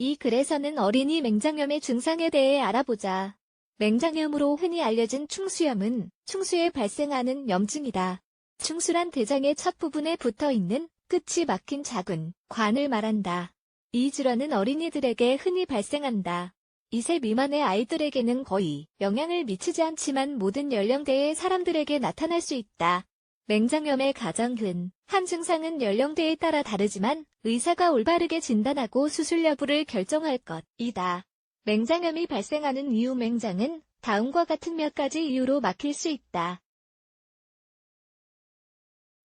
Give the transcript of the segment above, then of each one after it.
이 글에서는 어린이 맹장염의 증상에 대해 알아보자. 맹장염으로 흔히 알려진 충수염은 충수에 발생하는 염증이다. 충수란 대장의 첫 부분에 붙어 있는 끝이 막힌 작은 관을 말한다. 이 질환은 어린이들에게 흔히 발생한다. 2세 미만의 아이들에게는 거의 영향을 미치지 않지만 모든 연령대의 사람들에게 나타날 수 있다. 맹장염의 가장 흔한 증상은 연령대에 따라 다르지만 의사가 올바르게 진단하고 수술 여부를 결정할 것이다. 맹장염이 발생하는 이유 맹장은 다음과 같은 몇 가지 이유로 막힐 수 있다.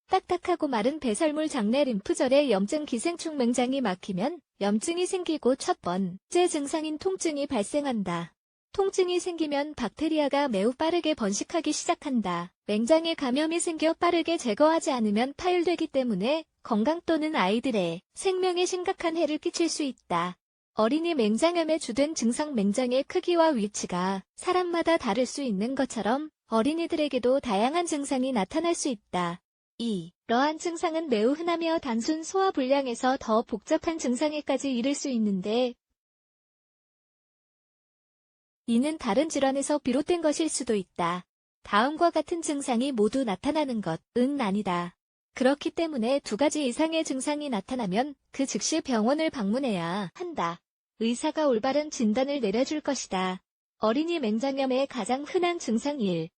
딱딱하고 마른 배설물 장내 림프절의 염증 기생충 맹장이 막히면 염증이 생기고 첫 번째 증상인 통증이 발생한다. 통증이 생기면 박테리아가 매우 빠르게 번식하기 시작한다. 맹장에 감염이 생겨 빠르게 제거하지 않으면 파열되기 때문에 건강 또는 아이들의 생명에 심각한 해를 끼칠 수 있다. 어린이 맹장염의 주된 증상 맹장의 크기와 위치가 사람마다 다를 수 있는 것처럼 어린이들에게도 다양한 증상이 나타날 수 있다. 2. 이러한 증상은 매우 흔하며 단순 소화 불량에서 더 복잡한 증상에까지 이를 수 있는데 이는 다른 질환에서 비롯된 것일 수도 있다. 다음과 같은 증상이 모두 나타나는 것은 아니다. 그렇기 때문에 두 가지 이상의 증상이 나타나면 그 즉시 병원을 방문해야 한다. 의사가 올바른 진단을 내려줄 것이다. 어린이 맹장염의 가장 흔한 증상 1.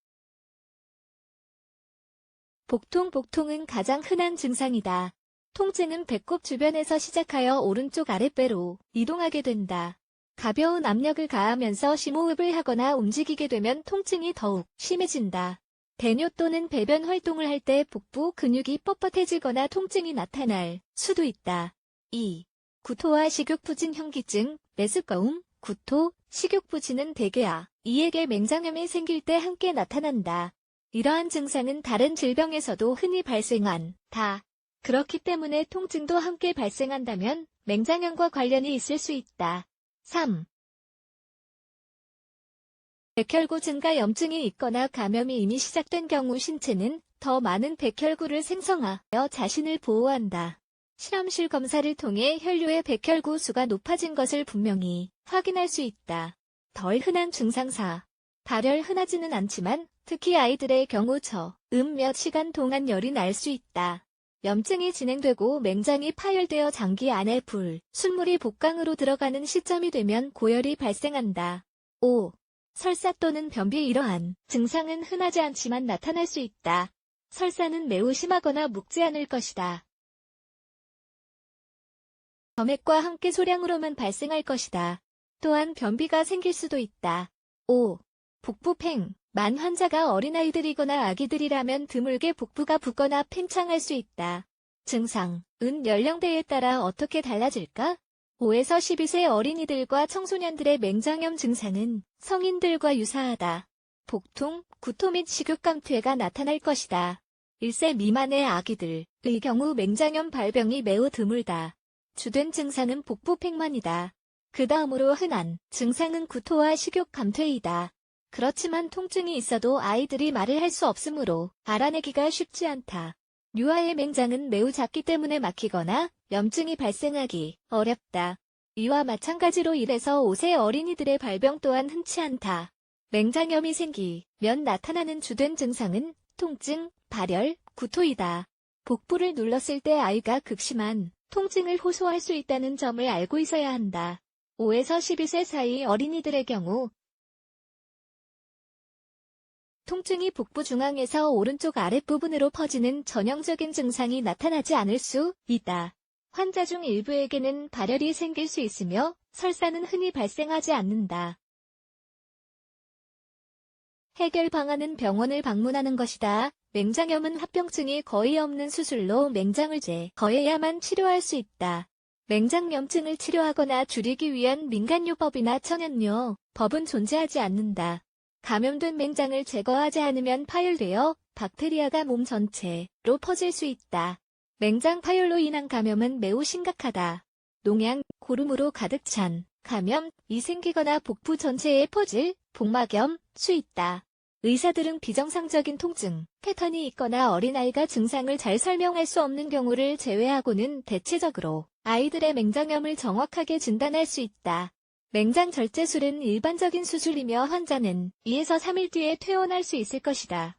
복통 복통은 가장 흔한 증상이다. 통증은 배꼽 주변에서 시작하여 오른쪽 아랫배로 이동하게 된다. 가벼운 압력을 가하면서 심호흡을 하거나 움직이게 되면 통증이 더욱 심해진다. 배뇨 또는 배변 활동을 할 때 복부 근육이 뻣뻣해지거나 통증이 나타날 수도 있다. 2. 구토와 식욕부진 현기증, 메스꺼움, 구토, 식욕부진은 대개야 이에게 맹장염이 생길 때 함께 나타난다. 이러한 증상은 다른 질병에서도 흔히 발생한 다. 그렇기 때문에 통증도 함께 발생한다면 맹장염과 관련이 있을 수 있다. 3. 백혈구 증가 염증이 있거나 감염이 이미 시작된 경우 신체는 더 많은 백혈구를 생성하여 자신을 보호한다. 실험실 검사를 통해 혈류의 백혈구 수가 높아진 것을 분명히 확인할 수 있다. 덜 흔한 증상사. 발열 흔하지는 않지만 특히 아이들의 경우 저음 몇 시간 동안 열이 날 수 있다. 염증이 진행되고 맹장이 파열되어 장기 안에 불, 순물이 복강으로 들어가는 시점이 되면 고열이 발생한다. 5. 설사 또는 변비 이러한 증상은 흔하지 않지만 나타날 수 있다. 설사는 매우 심하거나 묵지 않을 것이다. 점액과 함께 소량으로만 발생할 것이다. 또한 변비가 생길 수도 있다. 5. 복부팽. 만 환자가 어린아이들이거나 아기들이라면 드물게 복부가 붓거나 팽창할 수 있다. 증상, 은 연령대에 따라 어떻게 달라질까? 5에서 12세 어린이들과 청소년들의 맹장염 증상은 성인들과 유사하다. 복통, 구토 및 식욕감퇴가 나타날 것이다. 1세 미만의 아기들의 경우 맹장염 발병이 매우 드물다. 주된 증상은 복부 팽만이다. 그 다음으로 흔한 증상은 구토와 식욕 감퇴이다. 그렇지만 통증이 있어도 아이들이 말을 할 수 없으므로 알아내기가 쉽지 않다. 유아의 맹장은 매우 작기 때문에 막히거나 염증이 발생하기 어렵다. 이와 마찬가지로 1에서 5세 어린이들의 발병 또한 흔치 않다. 맹장염이 생기면 나타나는 주된 증상은 통증, 발열, 구토이다. 복부를 눌렀을 때 아이가 극심한 통증을 호소할 수 있다는 점을 알고 있어야 한다. 5에서 12세 사이 어린이들의 경우 통증이 복부 중앙에서 오른쪽 아랫부분으로 퍼지는 전형적인 증상이 나타나지 않을 수 있다. 환자 중 일부에게는 발열이 생길 수 있으며 설사는 흔히 발생하지 않는다. 해결 방안은 병원을 방문하는 것이다. 맹장염은 합병증이 거의 없는 수술로 맹장을 제거해야만 치료할 수 있다. 맹장염증을 치료하거나 줄이기 위한 민간요법이나 천연요 법은 존재하지 않는다. 감염된 맹장을 제거하지 않으면 파열되어 박테리아가 몸 전체로 퍼질 수 있다. 맹장 파열로 인한 감염은 매우 심각하다. 농양, 고름으로 가득 찬 감염이 생기거나 복부 전체에 퍼질 복막염, 수 있다. 의사들은 비정상적인 통증, 패턴이 있거나 어린아이가 증상을 잘 설명할 수 없는 경우를 제외하고는 대체적으로 아이들의 맹장염을 정확하게 진단할 수 있다. 맹장 절제술은 일반적인 수술이며 환자는 2에서 3일 뒤에 퇴원할 수 있을 것이다.